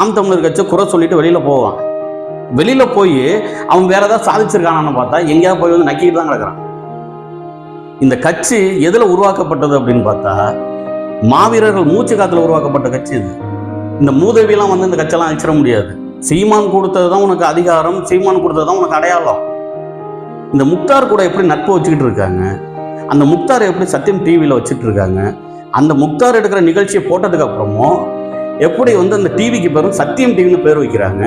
நாம் தமிழர் கட்சி குறை சொல்லிட்டு வெளியில போவான். வெளியில போய் அவன் வேற ஏதாவது சாதிச்சிருக்கானான்னு பார்த்தா எங்கேயாவது போய் வந்து நக்கிட்டு தான் கிடக்குறான். இந்த கட்சி எதுல உருவாக்கப்பட்டது அப்படின்னு பார்த்தா மாவீரர்கள் மூச்சு காத்துல உருவாக்கப்பட்ட கட்சி இது. இந்த மூதவியெல்லாம் வந்து இந்த கட்சியெல்லாம் அழிச்சிட முடியாது. சீமான் கொடுத்தது தான் உனக்கு அதிகாரம் சீமான் கொடுத்தது தான் உனக்கு அடையாளம். இந்த முக்தார் கூட எப்படி நட்பு வச்சுக்கிட்டு இருக்காங்க? அந்த முக்தார் எப்படி சத்தியம் டிவியில் வச்சுட்டு இருக்காங்க? அந்த முக்தார் எடுக்கிற நிகழ்ச்சியை போட்டதுக்கு அப்புறமும் எப்படி வந்து அந்த டிவிக்கு பேரும் சத்தியம் டிவின்னு பேர் வைக்கிறாங்க?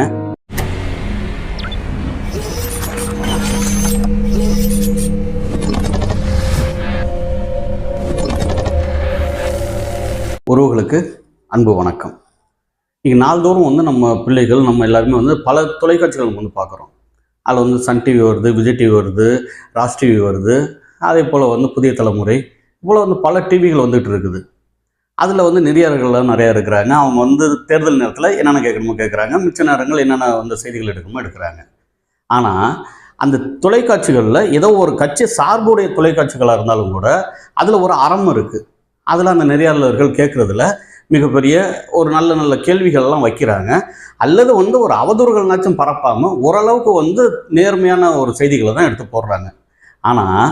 உறவுகளுக்கு அன்பு வணக்கம். இங்கே நாள்தோறும் வந்து நம்ம பிள்ளைகள் நம்ம எல்லாருமே வந்து பல தொலைக்காட்சிகள் வந்து பார்க்குறோம். அதில் வந்து சன் டிவி வருது விஜய் டிவி வருது ராஜ் டிவி வருது. அதே போல் வந்து புதிய தலைமுறை போல் வந்து பல டிவிகள் வந்துகிட்டு இருக்குது. அதில் வந்து நெறியாளர்கள்லாம் நிறையா இருக்கிறாங்க. அவங்க வந்து தேர்தல் நேரத்தில் என்னென்ன கேட்கணுமோ கேட்குறாங்க. மிச்ச நேரங்கள் என்னென்ன வந்து செய்திகள் எடுக்கணுமோ எடுக்கிறாங்க. ஆனால் அந்த தொலைக்காட்சிகளில் ஏதோ ஒரு கட்சி சார்புடைய தொலைக்காட்சிகளாக இருந்தாலும் கூட அதில் ஒரு அறம் இருக்குது அதில் அந்த நெறியாளர்கள் கேட்குறதுல மிகப்பெரிய ஒரு நல்ல நல்ல கேள்விகள்லாம் வைக்கிறாங்க. அல்லது வந்து ஒரு அவதூறுகள்னாச்சும் பரப்பாமல் ஓரளவுக்கு வந்து நேர்மையான ஒரு செய்திகளை தான் எடுத்து போடுறாங்க. ஆனால்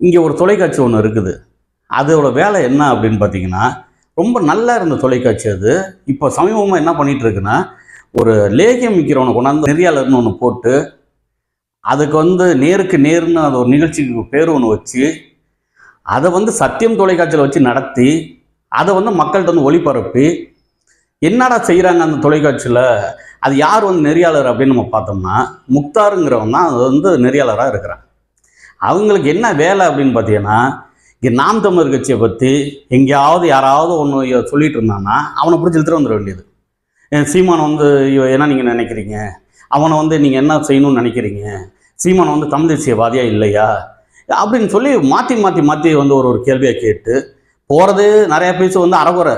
இங்கே ஒரு தொலைக்காட்சி ஒன்று இருக்குது. அதோட வேலை என்ன அப்படின்னு பார்த்தீங்கன்னா ரொம்ப நல்லா இருந்த தொலைக்காட்சி அது. இப்போ சமீபமாக என்ன பண்ணிட்டு இருக்குன்னா ஒரு லேகியம் விற்கிறவனை கொண்டாந்து நெறியாளர்னு ஒன்று போட்டு அதுக்கு வந்து நேருக்கு நேர்னு அது ஒரு நிகழ்ச்சிக்கு பேர் ஒன்று வச்சு அதை வந்து சத்தியம் தொலைக்காட்சியில் வச்சு நடத்தி அதை வந்து மக்கள்கிட்ட வந்து ஒளிபரப்பி என்னடா செய்கிறாங்க அந்த தொலைக்காட்சியில்? அது யார் வந்து நெறியாளர் அப்படின்னு நம்ம பார்த்தோம்னா முக்தாருங்கிறவன் தான் அது வந்து நெறியாளராக இருக்கிறான். அவங்களுக்கு என்ன வேலை அப்படின்னு பார்த்தீங்கன்னா நாம் தமிழர் கட்சியை பற்றி எங்கேயாவது யாராவது ஒன்று சொல்லிட்டு இருந்தான்னா அவனை பிடிச்சி இழுத்துட்டு வந்துட வேண்டியது. ஏன் சீமான் வந்து என்ன நீங்கள் நினைக்கிறீங்க? அவனை வந்து நீங்கள் என்ன செய்யணும்னு நினைக்கிறீங்க? சீமான் வந்து தமிழ் தேசியவாதியா இல்லையா? அப்படின்னு சொல்லி மாற்றி மாற்றி மாற்றி வந்து ஒரு ஒரு கேள்வியை கேட்டு போகிறது நிறைய பேச்சு வந்து அறகுறை.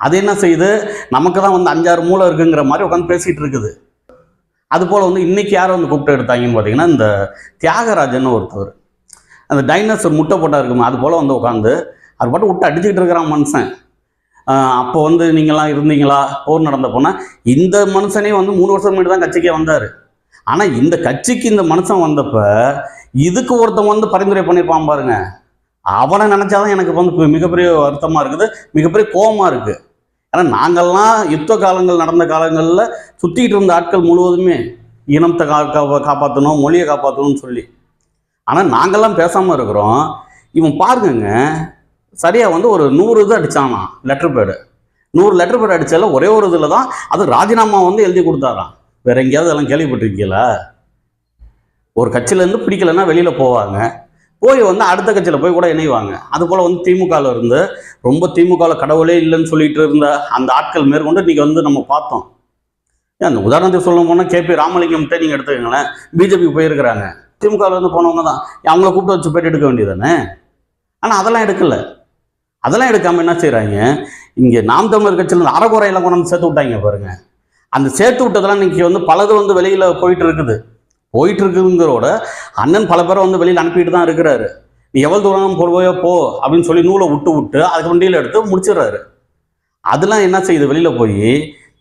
அது என்ன செய்யுது? நமக்கு தான் வந்து அஞ்சாறு மூளை இருக்குங்கிற மாதிரி உட்காந்து பேசிகிட்டு இருக்குது. அது போல் வந்து இன்னைக்கு யார் வந்து கூப்பிட்டு எடுத்தாங்கன்னு பார்த்தீங்கன்னா இந்த தியாகராஜன் ஒருத்தவர். அந்த டைனோசர் முட்டை போட்டால் இருக்குமா அது போல் வந்து உட்காந்து அது பாட்டு விட்டு அடிச்சுக்கிட்டு இருக்கிறான் மனுஷன். அப்போ வந்து நீங்களாம் இருந்தீங்களா? போர் நடந்த போனால் இந்த மனுஷனே வந்து மூணு வருஷம் முன்னாடி தான் கட்சிக்கே வந்தார். ஆனால் இந்த கட்சிக்கு இந்த மனுஷன் வந்தப்போ இதுக்கு ஒருத்தன் வந்து பரிந்துரை பண்ணியிருப்பான் பாருங்க. அவனை நினச்சாதான் எனக்கு வந்து மிகப்பெரிய வருத்தமாக இருக்குது மிகப்பெரிய கோபமாக இருக்குது ஏன்னா நாங்கள்லாம் யுத்த காலங்கள் நடந்த காலங்களில் சுற்றிக்கிட்டு இருந்த ஆட்கள் முழுவதுமே இனத்தை கா கா- காப்பாற்றணும் மொழியை காப்பாற்றணும்னு சொல்லி. ஆனால் நாங்கள்லாம் பேசாமல் இருக்கிறோம். இவன் பாருங்கங்க. சரியாக வந்து ஒரு நூறு இது அடித்தானா லெட்டர் பேடு நூறு லெட்டர் பேடு அடித்தால ஒரே ஒரு இதில் தான் அது ராஜினாமா வந்து எழுதி கொடுத்தாராம். வேற எங்கேயாவது எல்லாம் கேள்விப்பட்டிருக்கீங்களா? ஒரு கட்சியிலேருந்து பிடிக்கலன்னா வெளியில் போவாங்க. போய் வந்து அடுத்த கட்சியில் போய் கூட இணைவாங்க. அது போல் வந்து திமுகவில் இருந்து ரொம்ப திமுகவில் கடவுளே இல்லைன்னு சொல்லிட்டு இருந்த அந்த ஆட்கள் மேற்கொண்டு இன்றைக்கி வந்து நம்ம பார்த்தோம். ஏன் அந்த உதாரணத்துக்கு சொல்ல போனால் கேபி ராமலிங்கம்கிட்ட நீங்கள் எடுத்துக்கங்களேன். பிஜேபி போயிருக்கிறாங்க. திமுகவில் இருந்து போனவங்க தான். அவங்கள கூப்பிட்டு வச்சு போயிட்டு எடுக்க வேண்டியதானே ஆனால் அதெல்லாம் எடுக்கல. அதெல்லாம் எடுக்காமல் என்ன செய்கிறாங்க இங்கே நாம் தமிழர் கட்சியிலேருந்து அறகுறையெல்லாம் கொண்டு வந்து சேர்த்து விட்டாங்க பாருங்க. அந்த சேர்த்து விட்டதெல்லாம் இன்றைக்கி வந்து பலது வந்து வெளியில் போயிட்டு இருக்குது. போயிட்டு இருக்குதுங்கிறோட அண்ணன் பல பேரை வந்து வெளியில் அனுப்பிட்டு தான் இருக்கிறாரு. நீ எவ்வளோ தூரம் போயோ போ அப்படின்னு சொல்லி நூலை விட்டு விட்டு அதுக்கு வண்டியில் எடுத்து முடிச்சிடுறாரு. அதெல்லாம் என்ன செய்யுது? வெளியில் போய்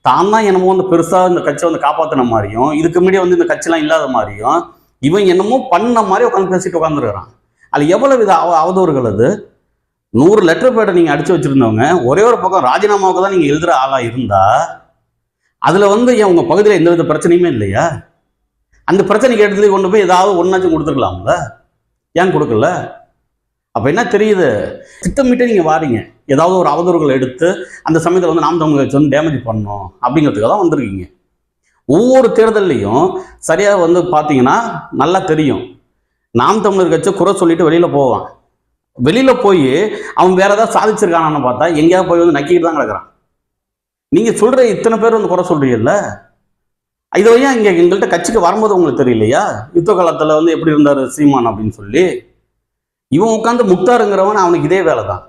தான் தான் என்னமோ வந்து பெருசாக இந்த கட்சியை வந்து காப்பாற்றின மாதிரியும் இதுக்கு முன்னாடி வந்து இந்த கட்சிலாம் இல்லாத மாதிரியும் இவன் என்னமோ பண்ண மாதிரி உட்காந்து பேசிட்டு உட்காந்துருக்கிறான் அதில் எவ்வளோ வித அவ அவதூறுகள் அது? நூறு லெட்டர் பேட்டை நீங்கள் அடித்து வச்சுருந்தவங்க ஒரே ஒரு பக்கம் ராஜினாமாவுக்கு தான் நீங்கள் எழுதுகிற ஆளாக இருந்தா அதில் வந்து ஏன் உங்கள் பகுதியில் எந்த வித பிரச்சனையுமே இல்லையா? அந்த பிரச்சனைக்கு எடுத்து கொண்டு போய் ஏதாவது ஒன்றாச்சும் கொடுத்துருக்கலாம்ல? ஏன் கொடுக்கல? அப்போ என்ன தெரியுது? திட்டமிட்டு நீங்கள் வாரீங்க. ஏதாவது ஒரு அவதூறுகளை எடுத்து அந்த சமயத்தில் வந்து நாம் தமிழ் வச்சு வந்து டேமேஜ் பண்ணணும் அப்படிங்கிறதுக்காக தான் வந்திருக்கீங்க. ஒவ்வொரு தேர்தல்லையும் சரியாக வந்து பார்த்தீங்கன்னா நல்லா தெரியும். நாம் தமிழர் கட்சி குறை சொல்லிட்டு வெளியில் போவான். வெளியில் போய் அவன் வேற ஏதாவது சாதிச்சிருக்கானான்னு பார்த்தா எங்கேயாவது போய் வந்து நக்கிட்டு தான் கிடக்குறான். நீங்கள் சொல்கிற இத்தனை பேர் வந்து குறை சொல்கிறீங்கல்ல இது வழியா இங்கே எங்கள்கிட்ட கட்சிக்கு வரும்போது உங்களுக்கு தெரியலையா? யுத்த காலத்தில் வந்து எப்படி இருந்தார் சீமான் அப்படின்னு சொல்லி. இவன் உட்காந்து முக்தாருங்கிறவன் அவனுக்கு இதே வேலை தான்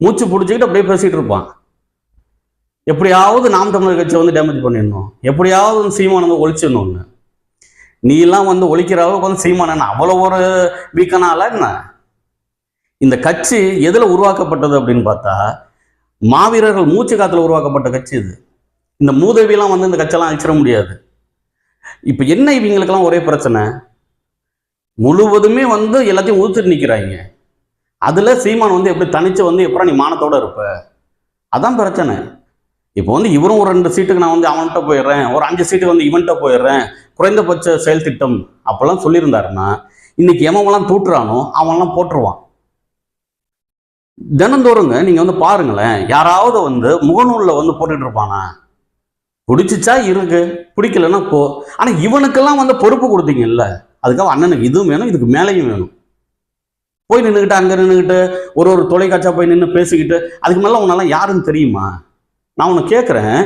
மூச்சு பிடிச்சிக்கிட்டு அப்படியே பேசிகிட்டு இருப்பான். எப்படியாவது நாம் தமிழர் கட்சியை வந்து டேமேஜ் பண்ணிடணும். எப்படியாவது வந்து சீமான் வந்து ஒழிச்சிடணும்னு. நீ எல்லாம் வந்து ஒழிக்கிற அளவுக்கு வந்து சீமான அவ்வளோ ஒரு வீக்கனால என்ன? இந்த கட்சி எதில் உருவாக்கப்பட்டது அப்படின்னு பார்த்தா மாவீரர்கள் மூச்சு காத்தில் உருவாக்கப்பட்ட கட்சி இது. இந்த மூதவியெல்லாம் வந்து இந்த கட்சியெல்லாம் அழிச்சிட முடியாது. இப்போ என்ன இவங்களுக்கெல்லாம் ஒரே பிரச்சனை? முழுவதுமே வந்து எல்லாத்தையும் உதுத்துட்டு நிற்கிறாங்க அதில் சீமான் வந்து எப்படி தனிச்சு வந்து எப்பறம் நீ மானத்தோட இருப்ப? அதான் பிரச்சனை. இப்போ வந்து இவரும் ஒரு ரெண்டு சீட்டுக்கு நான் வந்து அவன்கிட்ட போயிடுறேன். ஒரு அஞ்சு சீட்டுக்கு வந்து இவன்கிட்ட போயிடுறேன். குறைந்தபட்ச செயல் திட்டம் அப்போல்லாம் சொல்லியிருந்தாருன்னா இன்னைக்கு எமவெல்லாம் தூட்டுறானோ அவன்லாம் போட்டுருவான். தினந்தோறுங்க நீங்கள் வந்து பாருங்களேன் யாராவது வந்து முகநூலில் வந்து போட்டுட்டு இருப்பானா? பிடிச்சிச்சா இருக்கு பிடிக்கலன்னா போ. ஆனால் இவனுக்கெல்லாம் வந்து பொறுப்பு கொடுத்தீங்கல்ல அதுக்காக அண்ணனுக்கு இதுவும் வேணும் இதுக்கு மேலேயும் வேணும். போய் நின்றுக்கிட்டு அங்கே நின்றுக்கிட்டு ஒரு ஒரு தொலைக்காட்சியாக போய் நின்று பேசிக்கிட்டு அதுக்கு மேலே உன்னெல்லாம் யாருன்னு தெரியுமா? நான் உன்னை கேட்குறேன்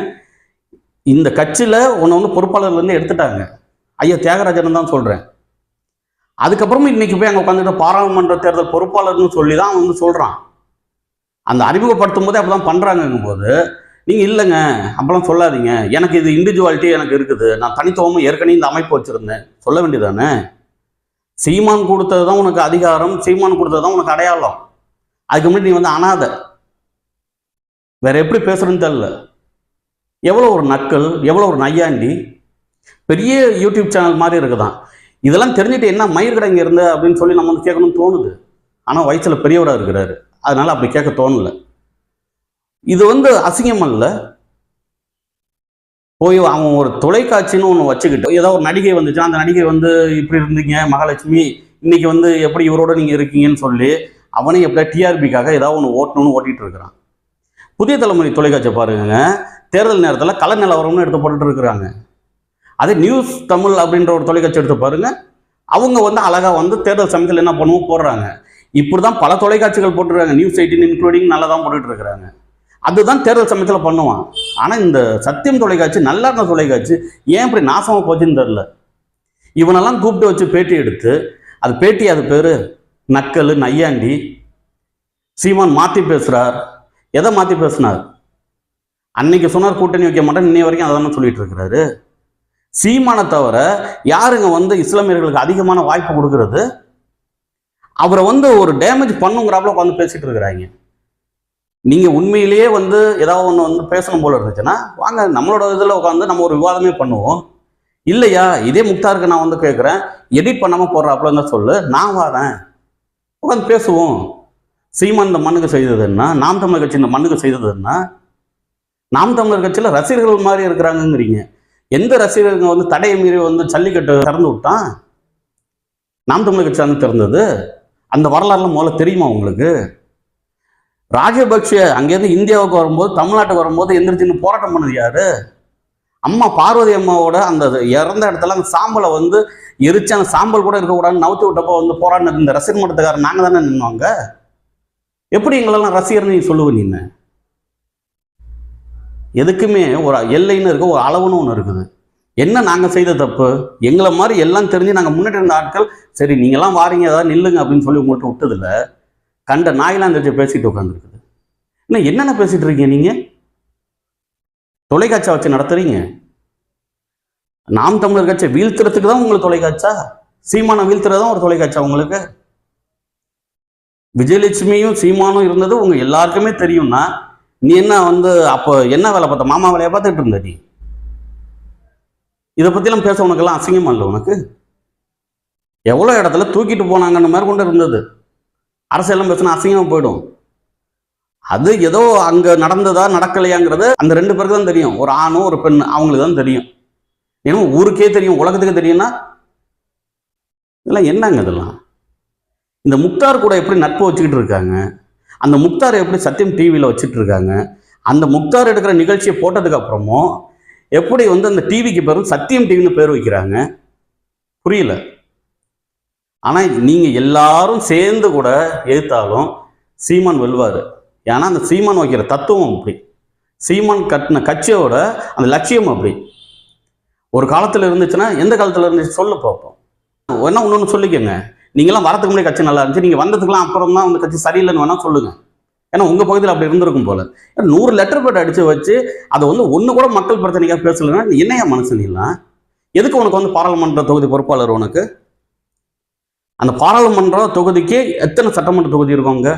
இந்த கட்சியில் உன்னை வந்து பொறுப்பாளர்லேருந்து எடுத்துட்டாங்க. ஐயா தியாகராஜன் தான் சொல்கிறேன் அதுக்கப்புறமும் இன்றைக்கி போய் அங்கே உட்காந்துட்டு பாராளுமன்ற தேர்தல் பொறுப்பாளர்னு சொல்லி தான் வந்து சொல்கிறான் அந்த அறிமுகப்படுத்தும் போதே அப்படிதான் தான் போது நீங்கள் இல்லைங்க அப்பெல்லாம் சொல்லாதீங்க. எனக்கு இது இண்டிவிஜுவாலிட்டி எனக்கு இருக்குது. நான் தனித்துவமும் ஏற்கனவே இந்த அமைப்பு வச்சுருந்தேன். சொல்ல வேண்டியதானே சீமான் கொடுத்தது தான் உனக்கு அதிகாரம் சீமான் கொடுத்தது தான் உனக்கு அடையாளம். அதுக்கு முன்னாடி நீ வந்து அனாதை. வேற எப்படி பேசுறதுன்னு தெரில எவ்வளோ ஒரு நக்கல் எவ்வளோ ஒரு நையாண்டி பெரிய யூடியூப் சேனல் மாதிரி இருக்குதான். இதெல்லாம் தெரிஞ்சுட்டு என்ன மயிர் இங்கே இருந்த அப்படின்னு சொல்லி நம்ம வந்து கேட்கணும்னு தோணுது. ஆனால் வயசில் பெரியவராக இருக்கிறாரு. அதனால அப்படி கேட்க தோணல. இது வந்து அசிங்கம் அல்ல. போய் அவன் ஒரு தொலைக்காட்சின்னு ஒன்று வச்சுக்கிட்டு ஏதோ ஒரு நடிகை வந்துச்சுன்னா அந்த நடிகை வந்து இப்படி இருந்தீங்க மகாலட்சுமி இன்னைக்கு வந்து எப்படி இவரோட நீங்கள் இருக்கீங்கன்னு சொல்லி அவனே எப்படியா டிஆர்பிக்காக ஏதாவது ஒன்று ஓட்டணும்னு ஓட்டிகிட்டு இருக்கிறான். புதிய தலைமுறை தொலைக்காட்சி பாருங்க தேர்தல் நேரத்தில் கல நிலவரம்னு எடுத்து போட்டுட்டு இருக்கிறாங்க. அதே நியூஸ் தமிழ் அப்படின்ற ஒரு தொலைக்காட்சி எடுத்து பாருங்க. அவங்க வந்து அழகா வந்து தேர்தல் சமயத்தில் என்ன பண்ணுவோம்? போடுறாங்க. இப்படிதான் பல தொலைக்காட்சிகள் போட்டுருக்காங்க. நியூஸ் எயிட்டின் இன்க்ளூடிங் நல்லா தான் போட்டுட்டு இருக்கிறாங்க. அதுதான் தேர்தல் சமயத்தில் பண்ணுவான். ஆனால் இந்த சத்தியம் தொலைக்காட்சி நல்லா இருந்த தொலைக்காட்சி ஏன் இப்படி நாசமாக போச்சுன்னு தெரில இவனெல்லாம் கூப்பிட்டு வச்சு பேட்டி எடுத்து அது பேட்டி அது பேர் நக்கல் நையாண்டி சீமான் மாற்றி பேசுகிறார் எதை மாற்றி பேசினார்? அன்னைக்கு சொன்னார் கூட்டணி வைக்க மாட்டேன் இன்னைய வரைக்கும் அதான் சொல்லிட்டு இருக்கிறாரு. சீமானை தவிர யாருங்க வந்து இஸ்லாமியர்களுக்கு அதிகமான வாய்ப்பு கொடுக்கறது? அவரை வந்து ஒரு டேமேஜ் பண்ணுங்கிறாப்புல உட்காந்து பேசிட்டு இருக்கிறாங்க. நீங்க உண்மையிலேயே வந்து ஏதாவது ஒன்று வந்து பேசணும் போல இருந்துச்சுன்னா வாங்க நம்மளோட இதில் உட்காந்து நம்ம ஒரு விவாதமே பண்ணுவோம். இல்லையா? இதே முக்தாருக்கு நான் வந்து கேட்குறேன் எடிட் பண்ணாமல் போடுறாப்புலங்க சொல்லு நான் வரேன். உட்காந்து பேசுவோம். சீமான் இந்த மண்ணுக்கு செய்தது என்ன? நாம் தமிழர் கட்சி இந்த மண்ணுக்கு செய்தது என்ன? நாம் தமிழர் கட்சியில் ரசிகர்கள் மாதிரி இருக்கிறாங்கங்கிறீங்க. எந்த ரசிகர்கள் வந்து தடையை மீறி வந்து ஜல்லிக்கட்டு திறந்து விட்டான்? நாம் தமிழர் கட்சி அங்கே திறந்தது? அந்த வரலாறுலாம் முதல்ல தெரியுமா உங்களுக்கு? ராஜபக்ஷ அங்கேருந்து இந்தியாவுக்கு வரும்போது தமிழ்நாட்டுக்கு வரும்போது எந்திரிச்சின்னு போராட்டம் பண்ணது யாரு? அம்மா பார்வதி அம்மாவோட அந்த இறந்த இடத்துல அந்த சாம்பலை வந்து எரிச்சு அந்த சாம்பல் கூட இருக்கக்கூடாதுன்னு நவுத்தி விட்டப்போ வந்து போராடினது இந்த ரசிகர் மட்டத்துக்காரர் நாங்கள் தானே நின்னோங்க எப்படி எங்களெல்லாம் ரசிகர்னு நீ சொல்லுவ நீ எதுக்குமே ஒரு எல்லைன்னு இருக்க ஒரு அளவுன்னு ஒன்று இருக்குது. என்ன நாங்கள் செய்த தப்பு? எங்களை மாதிரி எல்லாம் தெரிஞ்சு நாங்கள் முன்னாடி இருந்த ஆட்கள் சரி நீங்களாம் வாரீங்க ஏதாவது நில்லுங்க அப்படின்னு சொல்லி உங்கள்கிட்ட விட்டதில்ல கண்ட நாயெல்லாம் தெரிஞ்சு பேசிட்டு உட்காந்துருக்குது இன்னும் என்னென்ன பேசிட்டு இருக்கீங்க நீங்கள் தொலைக்காட்சியை வச்சு நடத்துறீங்க. நாம் தமிழர் கட்சியை வீழ்த்துறதுக்கு தான் உங்களுக்கு தொலைக்காட்சா வீழ்த்துறது வீழ்த்துறதும் ஒரு தொலைக்காட்சா உங்களுக்கு? விஜயலட்சுமியும் சீமானும் இருந்தது உங்க எல்லாருக்குமே தெரியும்னா நீ என்ன வந்து அப்போ என்ன வேலை பார்த்த? மாமா வேலையை பார்த்துட்டு இருந்த நீ? இதை பற்றிலாம் பேச உனக்கெல்லாம் அசிங்கமா இல்லை உனக்கு? எவ்வளோ இடத்துல தூக்கிட்டு போனாங்கன்னு மாதிரி கொண்டு இருந்தது. அரசியலாம் பேசினா அசிங்கமாக போயிடும். அது ஏதோ அங்கே நடந்ததா நடக்கலையாங்கிறது அந்த ரெண்டு பேருக்கு தான் தெரியும். ஒரு ஆணும் ஒரு பெண் அவங்களுக்கு தான் தெரியும். ஏன்னா ஊருக்கே தெரியும் உலகத்துக்கு தெரியும்னா இதெல்லாம் என்னங்க இதெல்லாம்? இந்த முக்தார் கூட எப்படி நட்பு வச்சுக்கிட்டு இருக்காங்க? அந்த முக்தார் எப்படி சத்தியம் டிவியில் வச்சுட்டு இருக்காங்க? அந்த முக்தார் எடுக்கிற நிகழ்ச்சியை போட்டதுக்கு அப்புறமும் எப்படி வந்து அந்த டிவிக்கு பேரும் சத்தியம் டிவின்னு பேர் வைக்கிறாங்க? புரியல. ஆனால் நீங்கள் எல்லாரும் சேர்ந்து கூட எதிர்த்தாலும் சீமான் வெல்வார். ஏன்னா அந்த சீமான் வைக்கிற தத்துவம் அப்படி. சீமான் கட்டின கட்சியோட அந்த லட்சியம் அப்படி. ஒரு காலத்தில் இருந்துச்சுன்னா எந்த காலத்தில் இருந்துச்சு? சொல்ல பார்ப்போம் வேணா ஒன்று சொல்லிக்கோங்க. நீங்களாம் வரதுக்கு முன்னாடி கட்சி நல்லா இருந்துச்சு. நீங்கள் வந்ததுக்கெல்லாம் அப்புறம் தான் அந்த கட்சி சரியில்லைன்னு வேணா சொல்லுங்க. ஏன்னா உங்கள் பகுதியில் அப்படி இருந்திருக்கும் போல. நூறு லெட்டர் பேட் அடித்து வச்சு அதை வந்து ஒன்று கூட மக்கள் பிரச்சனைக்காக பேசலைன்னா நீ என்னையா மனுஷனிலாம் எதுக்கு உனக்கு வந்து பாராளுமன்ற தொகுதி பொறுப்பாளர் உனக்கு? அந்த பாராளுமன்ற தொகுதிக்கு எத்தனை சட்டமன்ற தொகுதி இருக்கவங்க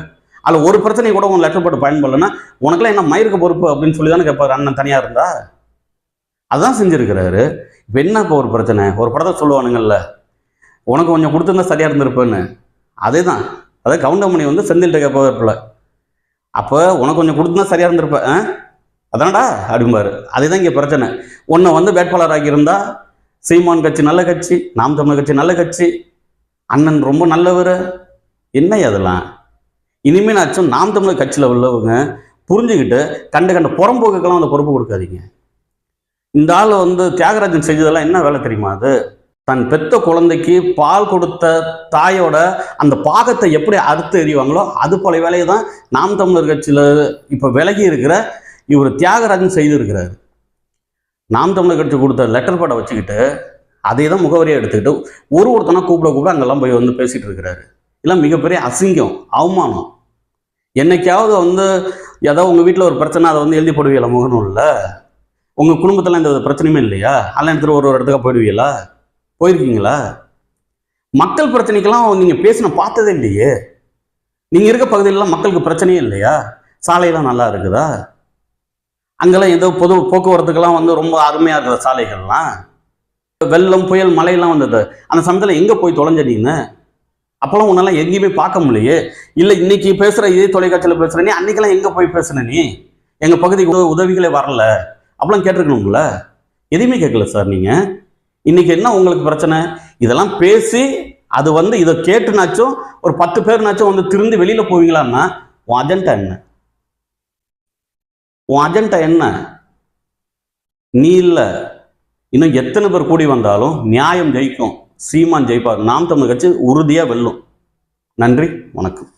அதில் ஒரு பிரச்சனை கூட உன் லெட்டர் போட்டு பயன்படலைன்னா உனக்குலாம் என்ன மயிருக்கு பொறுப்பு அப்படின்னு சொல்லி தானே கேட்பாரு அண்ணன் தனியாக இருந்தா? அதான் செஞ்சிருக்கிறாரு. இப்போ என்ன இப்போ ஒரு பிரச்சனை? ஒரு படத்தை சொல்லுவானுங்கல்ல உனக்கு கொஞ்சம் கொடுத்துருந்தா சரியாக இருந்திருப்பேன்னு. அதே தான் அதாவது கவுண்டமணி வந்து செந்தில்கிட்ட கேட்பார்ல அப்போ உனக்கு கொஞ்சம் கொடுத்துருந்தா சரியாக இருந்திருப்பேன் ஆ? அதானடா? அப்படிம்பாரு. அதுதான் இங்கே பிரச்சனை. உன்னை வந்து வேட்பாளர் ஆகியிருந்தா சீமான் கட்சி நல்ல கட்சி நாம் தமிழர் கட்சி நல்ல கட்சி அண்ணன் ரொம்ப நல்லவர். என்ன அதெல்லாம்? இனிமேனாச்சும் நாம் தமிழர் கட்சியில் உள்ளவங்க புரிஞ்சுக்கிட்டு கண்ட கண்ட புறம்போக்குக்கெல்லாம் அந்த பொறுப்பு கொடுக்காதீங்க. இந்த ஆள் வந்து தியாகராஜன் செஞ்சதெல்லாம் என்ன வேலை தெரியுமா அது? தன் பெத்த குழந்தைக்கு பால் கொடுத்த தாயோட அந்த பாகத்தை எப்படி அறுத்து எறிவாங்களோ அது போல வேலையை தான் நாம் தமிழர் கட்சியில் இப்போ விலகி இருக்கிற இவர் தியாகராஜன் செய்திருக்கிறார். நாம் தமிழர் கட்சி கொடுத்த லெட்டர் படம் வச்சுக்கிட்டு அதை தான் முகவரியை எடுத்துக்கிட்டு ஒரு ஒருத்தனா கூப்பிட கூப்பிட அங்கெல்லாம் போய் வந்து பேசிகிட்டு இருக்கிறாரு. இதெல்லாம் மிகப்பெரிய அசிங்கம் அவமானம். என்னைக்காவது வந்து ஏதோ உங்கள் வீட்டில் ஒரு பிரச்சனை அதை வந்து எழுதி போடுவீங்களா முகநூலில்? உங்கள் குடும்பத்தில் எந்த பிரச்சனையுமே இல்லையா? அதெல்லாம் எடுத்துகிட்டு ஒரு ஒரு இடத்துக்கு போயிடுவீங்களா? போயிருக்கீங்களா? மக்கள் பிரச்சனைக்கெல்லாம் நீங்கள் பேசின பார்த்ததே இல்லையே. நீங்கள் இருக்க பகுதியிலலாம் மக்களுக்கு பிரச்சனையே இல்லையா? சாலையெல்லாம் நல்லா இருக்குதா? அங்கெல்லாம் ஏதோ பொது போக்குவரத்துக்கெல்லாம் வந்து ரொம்ப அருமையாக இருக்கிற சாலைகள்லாம். வெள்ளம் புயல் மழையெல்லாம் வந்தது. அந்த சமயத்தில் எங்கே போய் தொலைஞ்ச நீங்க அப்போல்லாம் உன்னெல்லாம் எங்கேயுமே பார்க்க முடியலையே. இல்லை இன்னைக்கு பேசுகிற இதே தொலைக்காட்சியில் பேசுகிற நீ அன்னைக்கெல்லாம் எங்கே போய் பேசுன நீ? எங்கள் பகுதிக்கு உதவிகளே வரல. அப்பெல்லாம் கேட்டிருக்கணும்ல? எதையுமே கேட்கல சார் நீங்கள் இன்னைக்கு என்ன உங்களுக்கு பிரச்சனை? இதெல்லாம் பேசி அது வந்து இதை கேட்டுனாச்சும் ஒரு பத்து பேர்னாச்சும் வந்து திருந்து வெளியில் போவீங்களான்னா உன் அஜெண்டா என்ன? உன் அஜெண்டா என்ன? நீ இல்லை. இன்னும் எத்தனை பேர் கூடி வந்தாலும் நியாயம் ஜெயிக்கும். சீமான் ஜெயிப்பார். நாம் தமிழ் கட்சி உறுதியாக வெல்லும். நன்றி வணக்கம்.